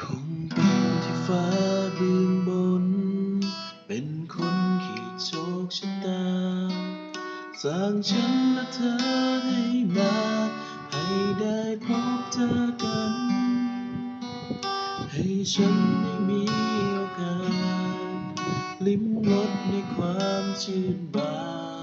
คงเป็นที่ฟ้าเบื้องบน เป็นคนขีดโชคชะตา สร้างฉันและเธอให้มา ให้ได้พบเจอกัน ให้ฉันได้มีโอกาส ลิ้มรสในความชื่นบาน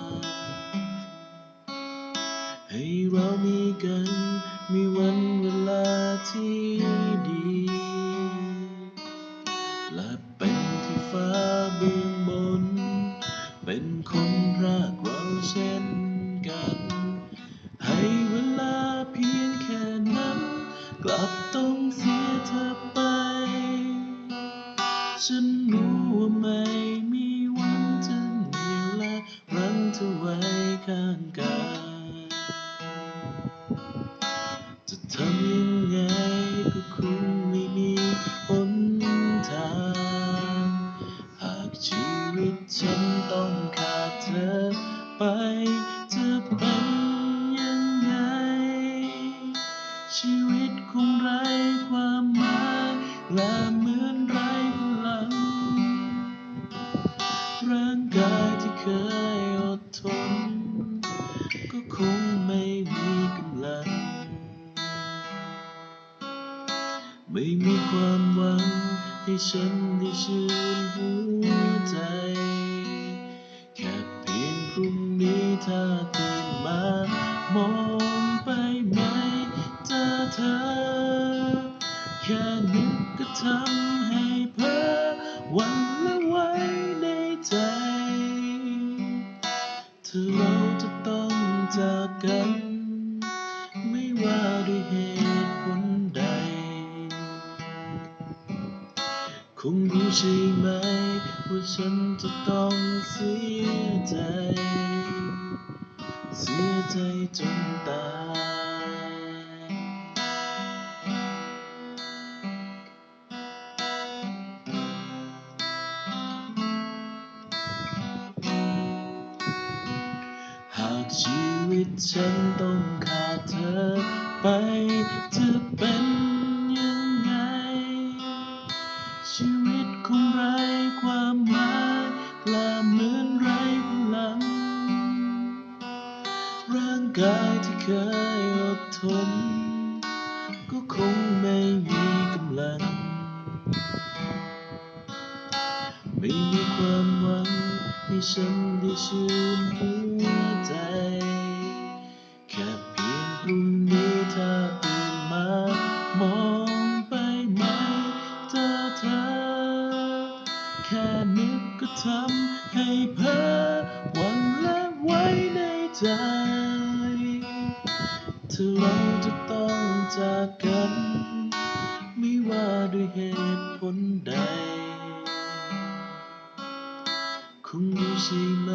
ลับต้องเสียเธอไป ฉันรู้ว่าไม่มีวันจะเหนียวและรั้งเธอไว้ข้างกายจะทำยังไงก็คงไม่มีหนทาง หากชีวิตฉันต้องขาดเธอไปจะเป็นยังไงชีวิต และเหมือนไร้พลัง ร่างกายที่เคยอดทน ก็คงไม่มีกำลัง ไม่มีความหวังให้ฉันได้ชื่นหัวใจ แค่เพียงพรุ่งนี้ถ้าตื่นมามองไปไหมเจอเธอ แค่นึก ก็ทำให้เพ้อหวันและไว้ในใจเธอเราจะต้องจากกัน ไม่ว่าด้วยเหตุผลใด คงรู้ใช่ไหม ว่าฉันจะต้องเสียใจ เสียใจจนตายากชีวิตฉันต้องขาดเธอไปจะเป็นยังไง ชีวิตคงไร้ความหมายและเหมือนไร้พลัง ร่างกายที่เคยอดทน ก็คงไม่มีกำลัง ไม่มีความหวังให้ฉันได้ชื่น หัวใจ แค่เพียงพรุ่งนี้ถ้าตื่นมามองไปไหมเจอเธอแค่นึกก็ทำให้เพ้อหวังและไว้ในใจเธอเราจะต้องจากกัน ไม่ว่าด้วยเหตุผลใด คงรู้ใช่ไหม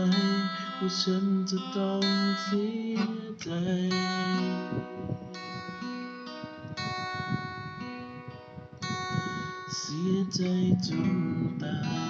ว่าฉันจะต้องเสียใจ เสียใจจนตาย